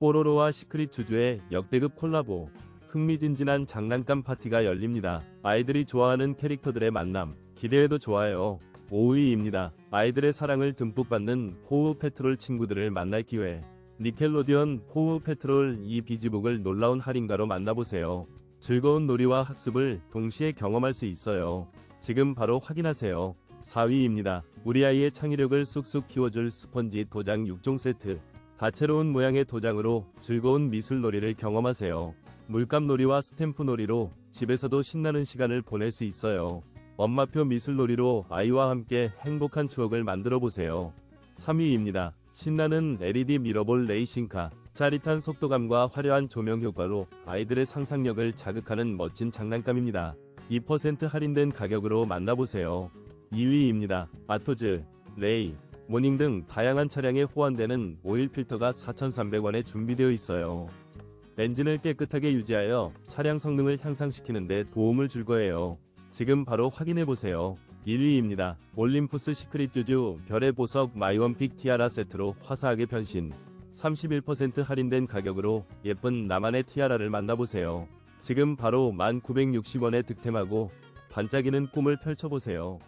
뽀로로와 시크릿 주주의 역대급 콜라보. 흥미진진한 장난감 파티가 열립니다. 아이들이 좋아하는 캐릭터들의 만남. 기대해도 좋아요. 5위입니다. 아이들의 사랑을 듬뿍 받는 호우 페트롤 친구들을 만날 기회. 니켈로디언 호우 페트롤 이 비지북을 놀라운 할인가로 만나보세요. 즐거운 놀이와 학습을 동시에 경험할 수 있어요. 지금 바로 확인하세요. 4위입니다. 우리 아이의 창의력을 쑥쑥 키워줄 스펀지 도장 6종 세트. 다채로운 모양의 도장으로 즐거운 미술 놀이를 경험하세요. 물감 놀이와 스탬프 놀이로 집에서도 신나는 시간을 보낼 수 있어요. 엄마표 미술 놀이로 아이와 함께 행복한 추억을 만들어 보세요. 3위입니다. 신나는 LED 미러볼 레이싱카. 짜릿한 속도감과 화려한 조명 효과로 아이들의 상상력을 자극하는 멋진 장난감입니다. 2% 할인된 가격으로 만나보세요. 2위입니다. 아토즈, 레이, 모닝 등 다양한 차량에 호환되는 오일 필터가 4,300원에 준비되어 있어요. 엔진을 깨끗하게 유지하여 차량 성능을 향상시키는 데 도움을 줄 거예요. 지금 바로 확인해 보세요. 1위입니다. 올림푸스 시크릿 주주 별의 보석 마이원픽 티아라 세트로 화사하게 변신. 31% 할인된 가격으로 예쁜 나만의 티아라를 만나보세요. 지금 바로 1960원에 득템하고 반짝이는 꿈을 펼쳐보세요.